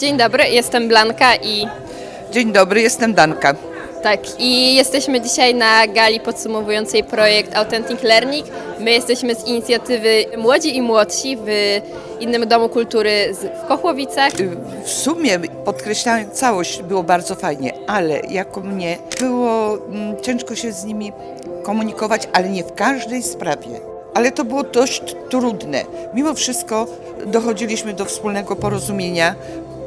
Dzień dobry, jestem Blanka i Dzień dobry, jestem Danka. tak, i jesteśmy dzisiaj na gali podsumowującej projekt Authentic Learning. My jesteśmy z inicjatywy Młodzi i Młodsi w innym domu kultury w Kochłowicach. W sumie, podkreślając całość, było bardzo fajnie, ale jako mnie było mm, ciężko się z nimi komunikować, ale nie w każdej sprawie. Ale to było dość trudne. Mimo wszystko dochodziliśmy do wspólnego porozumienia,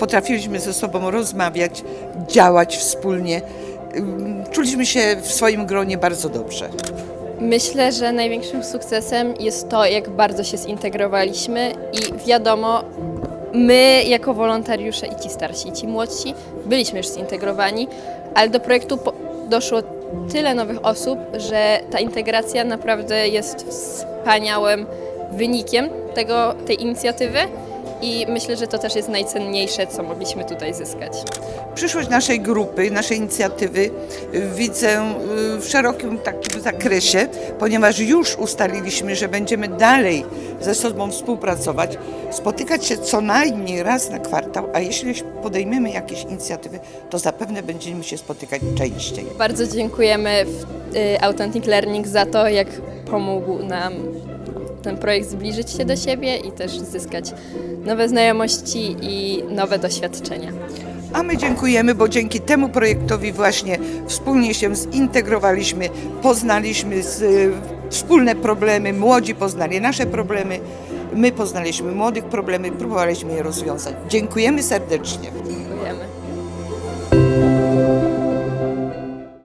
potrafiliśmy ze sobą rozmawiać, działać wspólnie. Czuliśmy się w swoim gronie bardzo dobrze. Myślę, że największym sukcesem jest to, jak bardzo się zintegrowaliśmy i wiadomo, my jako wolontariusze i ci starsi, i ci młodsi byliśmy już zintegrowani, ale do projektu doszło tyle nowych osób, że ta integracja naprawdę jest wspaniałym wynikiem tego, tej inicjatywy i myślę, że to też jest najcenniejsze, co mogliśmy tutaj zyskać. Przyszłość naszej grupy, naszej inicjatywy y, widzę y, w szerokim takim zakresie, ponieważ już ustaliliśmy, że będziemy dalej ze sobą współpracować, spotykać się co najmniej raz na kwartał, a jeśli podejmiemy jakieś inicjatywy, to zapewne będziemy się spotykać częściej. Bardzo dziękujemy w, y, Authentic Learning za to, jak pomógł nam ten projekt zbliżyć się do siebie i też zyskać nowe znajomości i nowe doświadczenia. A my dziękujemy, bo dzięki temu projektowi właśnie wspólnie się zintegrowaliśmy, poznaliśmy z, wspólne problemy, młodzi poznali nasze problemy, my poznaliśmy młodych problemy, próbowaliśmy je rozwiązać. Dziękujemy serdecznie.